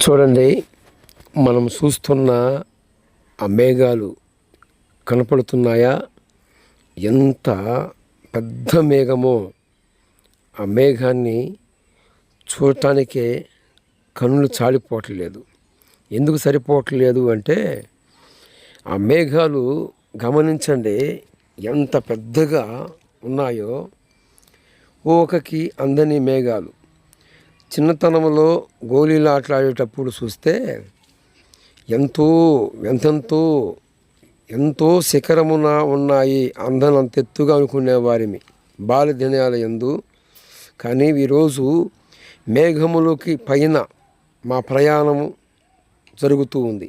చూడండి మనం చూస్తున్న ఆ మేఘాలు కనపడుతున్నాయా? ఎంత పెద్ద మేఘమో. ఆ మేఘాన్ని చూడటానికే కన్నులు చాలిపోవట్లేదు. ఎందుకు సరిపోవట్లేదు అంటే ఆ మేఘాలు గమనించండి ఎంత పెద్దగా ఉన్నాయో. ఊకకి అందని మేఘాలు. చిన్నతనంలో గోళీలు ఆటలాడేటప్పుడు చూస్తే ఎంతో ఎంతెంతో ఎంతో శిఖరమున ఉన్నాయి అందనంతెత్తుగా అనుకునేవారిమి బాల దినాల ఎందు కానీ ఈరోజు మేఘములకి పైన మా ప్రయాణము జరుగుతూ ఉంది.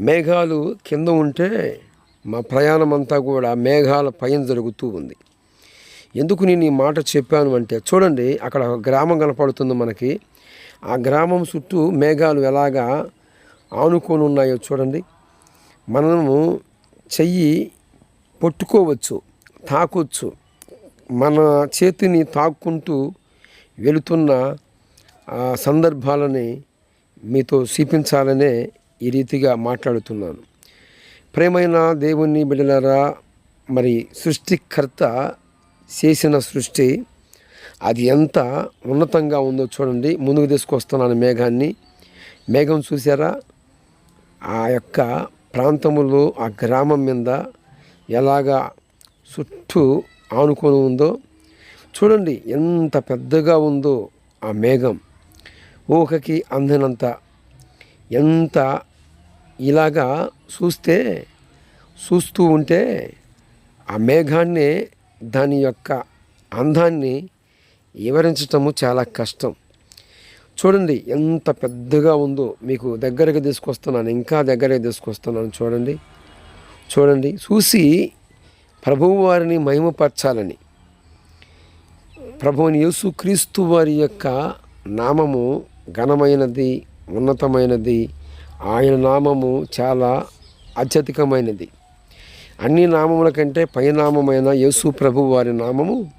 మేఘాలు కింద ఉంటే మా ప్రయాణం అంతా కూడా మేఘాల పైన జరుగుతూ ఉంది. ఎందుకు నేను ఈ మాట చెప్పాను అంటే చూడండి అక్కడ ఒక గ్రామం కనపడుతుంది మనకి. ఆ గ్రామం చుట్టూ మేఘాలు ఎలాగా ఆనుకొని ఉన్నాయో చూడండి. మనము చెయ్యి పట్టుకోవచ్చు తాకొచ్చు. మన చేతిని తాక్కుంటూ వెళుతున్న ఆ సందర్భాలని మీతో చూపించాలనే ఈ రీతిగా మాట్లాడుతున్నాను. ప్రేమైన దేవుని బిడలరా మరి సృష్టికర్త చేసిన సృష్టి అది ఎంత ఉన్నతంగా ఉందో చూడండి. ముందుకు తీసుకొస్తున్నాను మేఘాన్ని. మేఘం చూసారా ఆ యొక్క ప్రాంతములో ఆ గ్రామం మీద ఎలాగా చుట్టూ ఆనుకొని ఉందో చూడండి. ఎంత పెద్దగా ఉందో ఆ మేఘం. ఊహకి అందినంత ఎంత ఇలాగా చూస్తే చూస్తూ ఉంటే ఆ మేఘాన్ని దాని యొక్క అందాన్ని వివరించటము చాలా కష్టం. చూడండి ఎంత పెద్దగా ఉందో మీకు దగ్గరకు తీసుకొస్తున్నాను ఇంకా దగ్గరకు తీసుకొస్తున్నాను చూడండి. చూడండి చూసి ప్రభువు వారిని మహిమపరచాలని. ప్రభువుని యేసు క్రీస్తు వారి యొక్క నామము ఘనమైనది ఉన్నతమైనది. ఆయన నామము చాలా అత్యధికమైనది. అన్ని నామముల కంటే పైనామమైన యేసు ప్రభు వారి నామము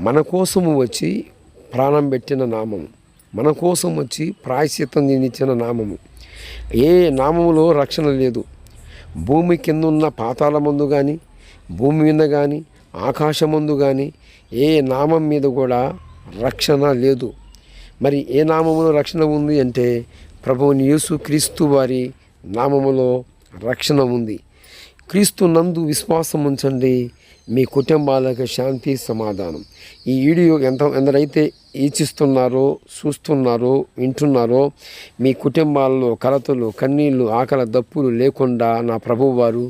మన కోసము వచ్చి ప్రాణం పెట్టిన నామము. మన కోసం వచ్చి ప్రాయశ్చిత్తం ఇచ్చిన నామము. ఏ నామములో రక్షణ లేదు. భూమి కింద ఉన్న పాతాల ముందు కానీ భూమి మీద కానీ ఆకాశమందు కానీ ఏ నామం మీద కూడా రక్షణ లేదు. మరి ఏ నామములో రక్షణ ఉంది అంటే ప్రభువుని యేసు క్రీస్తు వారి నామములో రక్షణ ఉంది. క్రీస్తు నందు విశ్వాసం ఉంచండి. మీ కుటుంబాలకు శాంతి సమాధానం. ఈ వీడియో ఎంత ఎందరైతే ఈచిస్తున్నారో చూస్తున్నారో వింటున్నారో మీ కుటుంబాల్లో కలతలు కన్నీళ్ళు ఆకల దప్పులు లేకుండా నా ప్రభువారు